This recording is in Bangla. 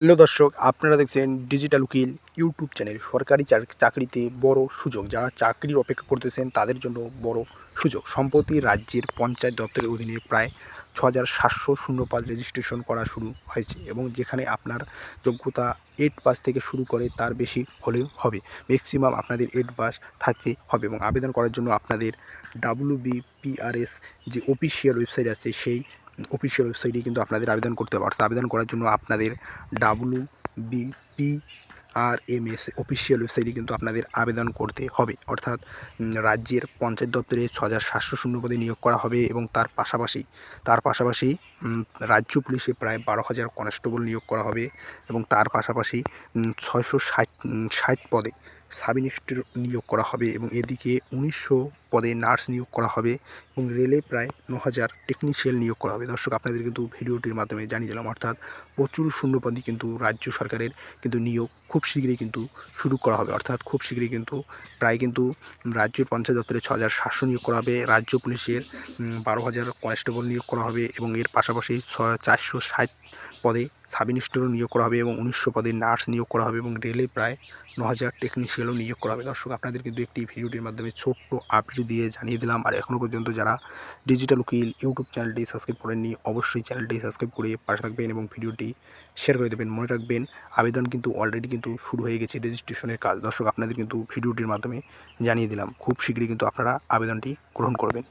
হ্যালো দর্শক, আপনারা দেখছেন ডিজিটাল উকিল ইউটিউব চ্যানেল সরকারি চাক- চাকরিতে বড় সুযোগ। যারা চাকরির অপেক্ষা করতেছেন, তাদের জন্য বড় সুযোগ। সম্প্রতি রাজ্যের পঞ্চায়েত দপ্তরের অধীনে প্রায় ছ হাজার সাতশো শূন্য পাঁচ রেজিস্ট্রেশন করা শুরু হয়েছে এবং যেখানে আপনার যোগ্যতা এইট পাস থেকে শুরু করে তার বেশি হলেও হবে। ম্যাক্সিমাম আপনাদের এইট পাস থাকতে হবে এবং আবেদন করার জন্য আপনাদের ডাব্লিউ বিপিআরএস যে অফিসিয়াল ওয়েবসাইট আছে, সেই অফিসিয়াল ওয়েবসাইটে কিন্তু আপনাদের আবেদন করতে হবে। অর্থাৎ আবেদন করার জন্য আপনাদের W BP R M S official ওয়েবসাইটে কিন্তু আপনাদের আবেদন করতে হবে। অর্থাৎ রাজ্যের পঞ্চায়েত দপ্তরে ছ হাজার সাতশো শূন্য পদে নিয়োগ করা হবে এবং তার পাশাপাশি তার পাশাপাশি রাজ্য পুলিশে প্রায় বারো হাজার কনস্টেবল নিয়োগ করা হবে এবং তার পাশাপাশি ছয়শো ষাট ষাট পদে সাব ইন্সপেক্টর নিয়োগ করা হবে এবং এদিকে উনিশশো পদে নার্স নিয়োগ করা হবে এবং রেলে প্রায় ন হাজার টেকনিশিয়াল নিয়োগ করা হবে। দর্শক, আপনাদের কিন্তু ভিডিওটির মাধ্যমে জানিয়ে দিলাম, অর্থাৎ প্রচুর শূন্যপদই কিন্তু রাজ্য সরকারের কিন্তু নিয়োগ খুব শীঘ্রই কিন্তু শুরু করা হবে। অর্থাৎ খুব শীঘ্রই কিন্তু প্রায় কিন্তু রাজ্য পঞ্চায়েত দপ্তরে ছ হাজার সাতশো নিয়োগ করা হবে, রাজ্য পুলিশের বারো হাজার কনস্টেবল নিয়োগ করা হবে এবং এর পাশাপাশি ছ চারশো ষাট পদে সাব ইন্সপেক্টরও নিয়োগ করা হবে এবং উনিশশো পদে নার্স নিয়োগ করা হবে এবং রেলে প্রায় ন হাজার টেকনিশিয়ালও নিয়োগ করা হবে। দর্শক আপনাদের কিন্তু একটি ভিডিওটির মাধ্যমে ছোট্ট আপডেট দিয়ে জানিয়ে দিলাম। আর এখনও পর্যন্ত যারা ডিজিটাল উকিল ইউটিউব চ্যানেলটি সাবস্ক্রাইব করেননি, অবশ্যই চ্যানেলটি সাবস্ক্রাইব করে পাশে থাকবেন এবং ভিডিওটি শেয়ার করে দেবেন। মনে রাখবেন, আবেদন কিন্তু অলরেডি কিন্তু শুরু হয়ে গেছে রেজিস্ট্রেশনের কাজ। দর্শক, আপনাদের কিন্তু ভিডিওটির মাধ্যমে জানিয়ে দিলাম। খুব শীঘ্রই কিন্তু আপনারা আবেদনটি গ্রহণ করবেন।